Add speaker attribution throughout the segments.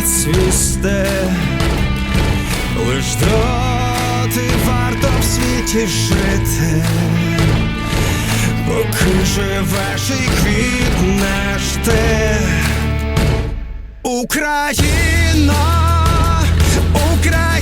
Speaker 1: не цвісти, лиш доти варто в світі жити. Поки живеш і квітнеш ти Україно, Україно,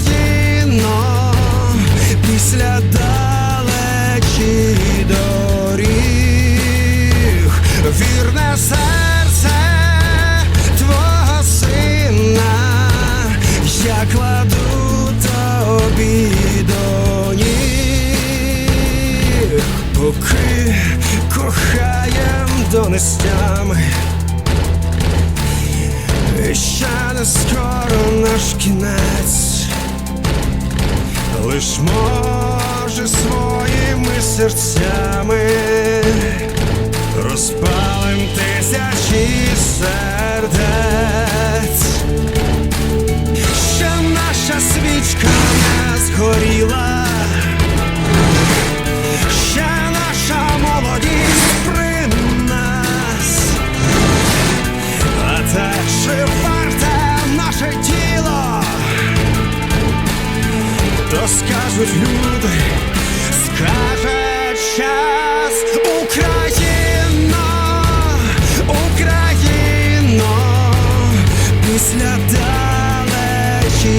Speaker 1: кохаєм. І ще не скоро наш кінець, лиш може своїми серцями скажуть люди, скаже час Україно, Україно, після далечі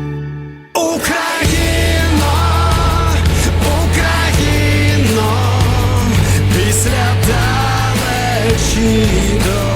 Speaker 1: freedom.